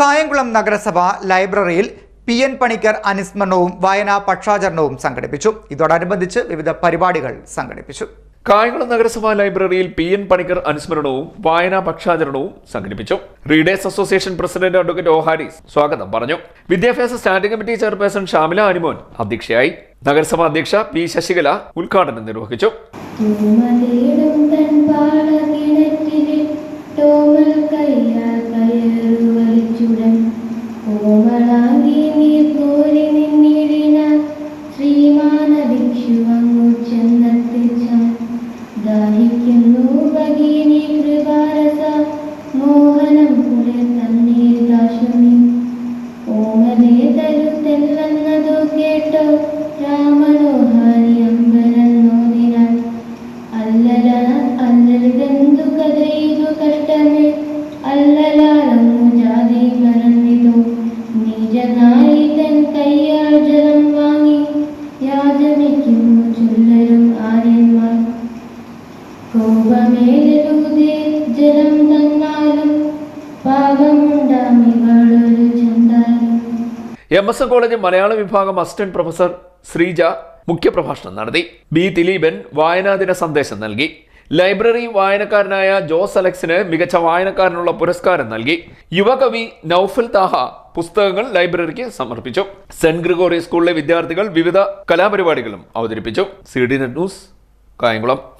കായംകുളം നഗരസഭ ലൈബ്രറിയിൽ P N Panicker അനുസ്മരണവും വായനാ പക്ഷാചരണവും സംഘടിപ്പിച്ചു. ഇതോടനുബന്ധിച്ച് വിവിധ പരിപാടികൾ സംഘടിപ്പിച്ചു. കായംകുളം നഗരസഭാ ലൈബ്രറിയിൽ പി എൻ പണിക്കർ അനുസ്മരണവും വായനാ പക്ഷാചരണവും സംഘടിപ്പിച്ചു. Readers association president advocate O Haris സ്വാഗതം പറഞ്ഞു. വിദ്യാഭ്യാസ standing committee chairperson Shamila Animon അധ്യക്ഷയായി. നഗരസഭാ അധ്യക്ഷ പി ശശികല ഉദ്ഘാടനം നിർവഹിച്ചു. തോമൽ കയ്യാൽ കയറു വലിച്ചുടൻ കോമളാങ്കി നീർ കോരി നിന്നിടിന ശ്രീമാന ഭിക്ഷു അങ്ങു ചെന്നെത്തിച്ചാൻ ദാഹിക്കുന്നു ഭഗിനി കൃപാരസ മോഹനം കുളിർ തന്നെ ദാശുനി ഓമലേ തരുത്തെല്ലെന്നതു കേട്ടോ രാമനോഹാരി എം എസ് എൻ കോളേജ് മലയാള വിഭാഗം അസിസ്റ്റന്റ് പ്രൊഫസർ ശ്രീജ മുഖ്യപ്രഭാഷണം നടത്തി. ബി ദിലീപൻ വായനാദിന സന്ദേശം നൽകി. ലൈബ്രറി വായനക്കാരനായ ജോസ് അലക്സിന് മികച്ച വായനക്കാരനുള്ള പുരസ്കാരം നൽകി. യുവകവി നൌഫൽ താഹ പുസ്തകങ്ങൾ ലൈബ്രറിക്ക് സമർപ്പിച്ചു. സെന്റ് ഗ്രിഗോറി സ്കൂളിലെ വിദ്യാർത്ഥികൾ വിവിധ കലാപരിപാടികളും അവതരിപ്പിച്ചു. C D net news Kayamkulam.